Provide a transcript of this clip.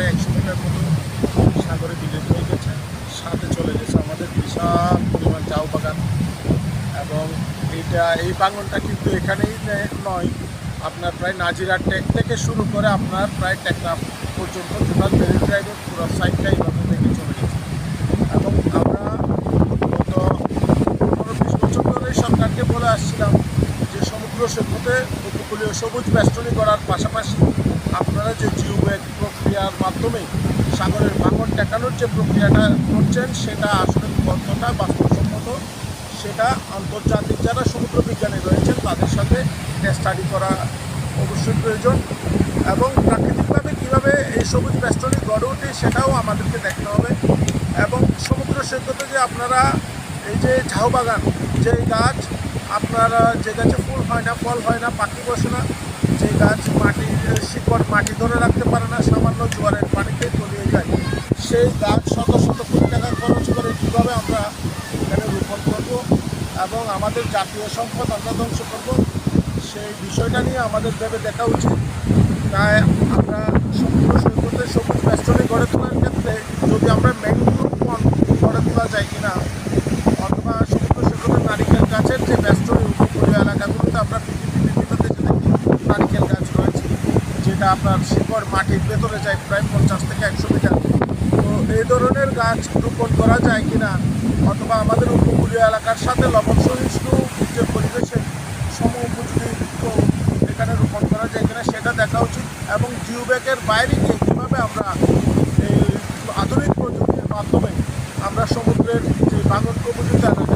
প্রায় একশো মিটার মতো সাগরে বিলীন হয়ে গেছে। সাথে চলে গেছে আমাদের বিশাল পরিমাণ চাউ বাগান। এবং এটা, এই বাগানটা কিন্তু এখানেই নয়। আপনার প্রায় নাজিরা টেক থেকে শুরু করে আপনার প্রায় টেকনাফ পর্যন্ত টোটাল মেরিন ড্রাইভের পুরো সাইডটা এইভাবে থেকে চলে গেছে। এবং আমরা গত পনেরো বিশ বছর ধরে সরকারকে বলে আসছিলাম যে সমুদ্র সৈকতে উপকূলীয় সবুজ বেষ্টনী করার পাশাপাশি আপনারা যে জিও ব্যাগ প্রক্রিয়ার মাধ্যমে সাগরের ভাঙন টেকানোর যে প্রক্রিয়াটা করছেন, সেটা আসলে কতটা বাস্তবসম্মত। সেটা আন্তর্জাতিক যারা সমুদ্র বিজ্ঞানী রয়েছেন, তাদের সাথে স্টাডি করা অবশ্যই প্রয়োজন এবং প্রাকৃতিকভাবে কীভাবে এই সবুজ বেষ্টনী গড়ে ওঠে সেটাও আমাদেরকে দেখতে হবে এবং সমুদ্র সৈকতে যে আপনারা এই যে ঝাউ বাগান, যে গাছ আপনারা, যে গাছে ফুল হয় না, ফল হয় না, পাখি বসে না, যে গাছ মাটি শিকড় মাটি ধরে রাখতে পারে না সামান্য জোয়ারের পানিতে তলিয়ে যায় সেই গাছ শত শত কোটি টাকা খরচ করে কীভাবে আমরা এখানে রোপণ করব এবং আমাদের জাতীয় সম্পদ, আমরা ধ্বংস করব। সেই বিষয়টা নিয়ে আমাদের ভেবে দেখা উচিত। তাই আমরা সমুদ্র সৈকতে সবুজ বেষ্টনী গড়ে তোলার ক্ষেত্রে যদি আমরা ম্যানগ্রোভ বন গড়ে তোলা যায় কিনা, অথবা সমুদ্র সৈকতের নারিকেল গাছের যে বেষ্টনী উপকূলীয় এলাকাগুলোতে আমরা পৃথিবী বিভিন্ন দেশে দেখি নারিকেল গাছ রয়েছে, যেটা আপনার শিকড় মাটির ভেতরে যায় প্রায় পঞ্চাশ থেকে একশো মিটার। এই ধরনের গাছ রোপণ করা যায় কিনা অথবা আমাদের উপকূলীয় এলাকার সাথে লবণ সহিষ্ণু যে পরিবেশের সম উপযোগী এখানে রোপণ করা যায় কিনা সেটা দেখা উচিত এবং জিও ব্যাগের বাইরে গিয়ে কীভাবে আমরা এই আধুনিক প্রযুক্তির মাধ্যমে আমরা সমুদ্রের যে বাঙন আমরা